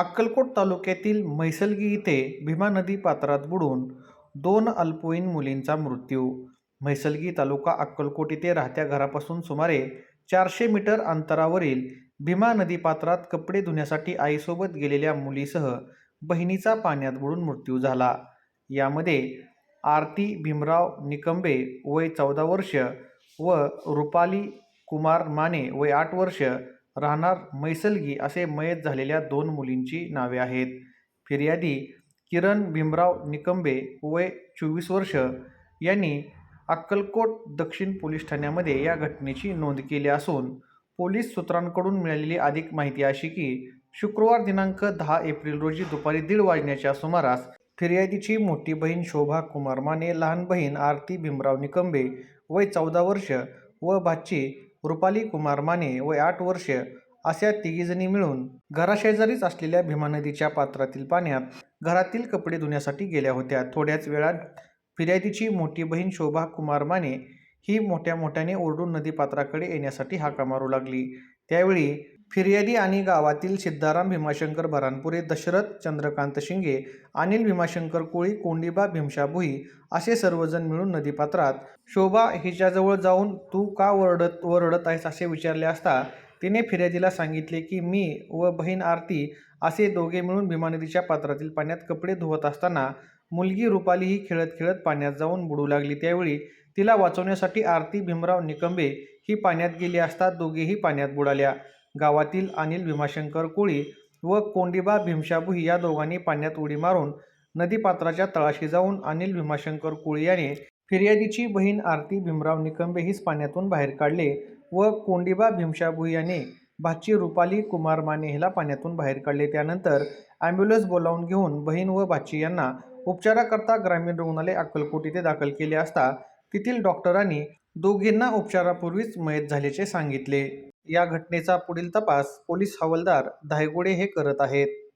अक्कलकोट तालुक्यातील म्हैसलगी इथे भीमा नदी पात्रात बुडून दोन अल्पवयीन मुलींचा मृत्यू. म्हैसलगी तालुका अक्कलकोट इथे राहत्या घरापासून सुमारे चारशे मीटर अंतरावरील भीमा नदी पात्रात कपडे धुण्यासाठी आईसोबत गेलेल्या मुलीसह बहिणीचा पाण्यात बुडून मृत्यू झाला. यामध्ये आरती भीमराव निकंबे वय चौदा वर्ष व रुपाली कुमार माने वय आठ वर्ष राहणार मैसलगी असे मयत झालेल्या दोन मुलींची नावे आहेत. फिर्यादी किरण भीमराव निकंबे वय चोवीस वर्ष यांनी अक्कलकोट दक्षिण पोलीस ठाण्यामध्ये या घटनेची नोंद केली असून पोलीस सूत्रांकडून मिळालेली अधिक माहिती अशी की शुक्रवार दिनांक दहा एप्रिल रोजी दुपारी दीड वाजण्याच्या सुमारास फिर्यादीची मोठी बहीण शोभा कुमार माने लहान बहीण आरती भीमराव निकंबे वय चौदा वर्ष व भाची रुपाली कुमार माने वय आठ वर्ष अशा तिघीजणी मिळून घराशेजारीच असलेल्या भीमा नदीच्या पात्रातील पाण्यात घरातील कपडे धुण्यासाठी गेल्या होत्या. थोड्याच वेळात फिर्यादीची मोठी बहीण शोभा कुमार माने ही मोठ्या मोठ्याने ओरडून नदीपात्राकडे येण्यासाठी हाका मारू लागली. त्यावेळी फिर्यादी आणि गावातील सिद्धाराम भीमाशंकर भरानपुरे दशरथ चंद्रकांत शिंगे अनिल भीमाशंकर कोळी कोंडीबा भीमशा भुई असे सर्वजण मिळून नदीपात्रात शोभा हिच्याजवळ जाऊन तू का वरडत वरडत आहेस? असे विचारले असता तिने फिर्यादीला सांगितले की मी व बहीण आरती असे दोघे मिळून भीमा नदीच्या पात्रातील पाण्यात कपडे धुवत असताना मुलगी रुपाली ही खेळत खेळत पाण्यात जाऊन बुडू लागली. त्यावेळी तिला वाचवण्यासाठी आरती भीमराव निकंबे ही पाण्यात गेली असता दोघेही पाण्यात बुडाल्या. गावातील अनिल भीमाशंकर कोळी व कोंडिबा भीमशाबुही या दोघांनी पाण्यात उडी मारून नदीपात्राच्या तळाशी जाऊन अनिल भीमाशंकर कोळी याने फिर्यादीची बहीण आरती भीमराव निकंबे हीच पाण्यातून बाहेर काढले व कोंडिबा भीमशाभुई याने भाची रुपाली कुमार माने हिला पाण्यातून बाहेर काढले. त्यानंतर ॲम्ब्युलन्स बोलावून घेऊन बहीण व भाची यांना उपचाराकरता ग्रामीण रुग्णालय अक्कलकोट येथे दाखल केले असता तेथील डॉक्टरांनी दोघींना उपचारापूर्वीच मयत झाल्याचे सांगितले. या घटनेचा पुढील तपास पोलीस हवालदार धायगुडे हे करत आहेत.